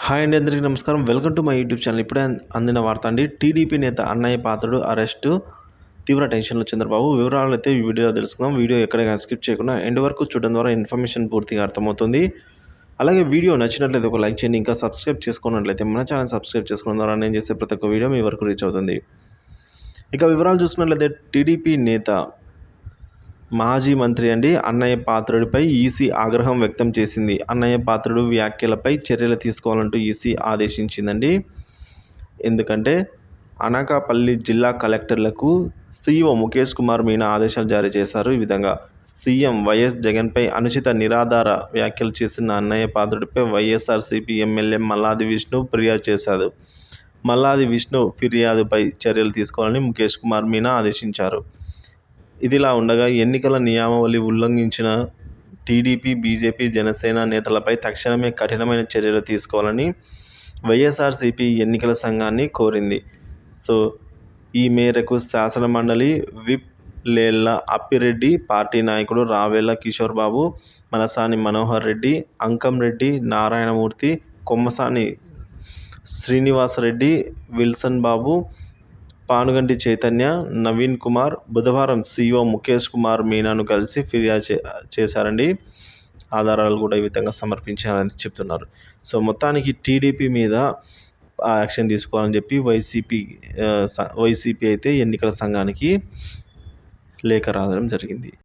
Hi అండి అందరికీ నమస్కారం. Welcome to my YouTube channel. ఇప్పుడే అందిన వార్త అండి. టీడీపీ నేత అన్నయ్య పాత్రుడు అరెస్టు. తీవ్ర టెన్షన్లో చంద్రబాబు. వివరాలు అయితే ఈ వీడియోలో తెలుసుకుందాం. వీడియో ఎక్కడైనా స్కిప్ చేయకుండా ఎండ్ వరకు చూడడం ద్వారా ఇన్ఫర్మేషన్ పూర్తిగా అర్థమవుతుంది. అలాగే వీడియో నచ్చినట్లయితే ఒక లైక్ చేయండి. ఇంకా సబ్స్క్రైబ్ చేసుకున్నట్లయితే మన ఛానల్ సబ్స్క్రైబ్ చేసుకోవడం ద్వారా నేను చేసే ప్రతి ఒక్క వీడియో మీ వరకు రీచ్ అవుతుంది. ఇక వివరాలు చూసుకున్నట్లయితే టీడీపీ నేత మాజీ మంత్రి అండి అన్నయ్య పాత్రుడిపై ఈసీ ఆగ్రహం వ్యక్తం చేసింది. అన్నయ్య పాత్రుడు వ్యాఖ్యలపై చర్యలు తీసుకోవాలంటూ ఈసీ ఆదేశించిందండి. ఎందుకంటే అనకాపల్లి జిల్లా కలెక్టర్లకు సీఈఓ ముఖేష్ కుమార్ మీనా ఆదేశాలు జారీ చేశారు. ఈ విధంగా సీఎం వైఎస్ జగన్పై అనుచిత నిరాధార వ్యాఖ్యలు చేసిన అన్నయ్య పాత్రుడిపై వైఎస్ఆర్సీపీ ఎమ్మెల్యే మల్లాది విష్ణు ఫిర్యాదు చేశారు. మల్లాది విష్ణు ఫిర్యాదుపై చర్యలు తీసుకోవాలని ముఖేష్ కుమార్ మీనా ఆదేశించారు. ఇదిలా ఉండగా ఎన్నికల నియమావళి ఉల్లంఘించిన టీడీపీ బీజేపీ జనసేన నేతలపై తక్షణమే కఠినమైన చర్యలు తీసుకోవాలని వైఎస్ఆర్సీపీ ఎన్నికల సంఘాన్ని కోరింది. సో ఈ మేరకు శాసనమండలి విప్ లేళ్ళ అప్పిరెడ్డి పార్టీ నాయకుడు రావేళ్ళ కిషోర్ బాబు మనసాని మనోహర్ రెడ్డి అంకం రెడ్డి నారాయణమూర్తి కొమ్మసాని శ్రీనివాసరెడ్డి విల్సన్ బాబు పానుగంటి చైతన్య నవీన్ కుమార్ బుధవారం సీఈఓ ముఖేష్ కుమార్ మీనాను కలిసి ఫిర్యాదు చే చేశారండి. ఆధారాలు కూడా ఈ విధంగా సమర్పించారని చెప్తున్నారు. సో మొత్తానికి టీడీపీ మీద యాక్షన్ తీసుకోవాలని చెప్పి వైసీపీ వైసీపీ అయితే ఎన్నికల సంఘానికి లేఖ రాయడం జరిగింది.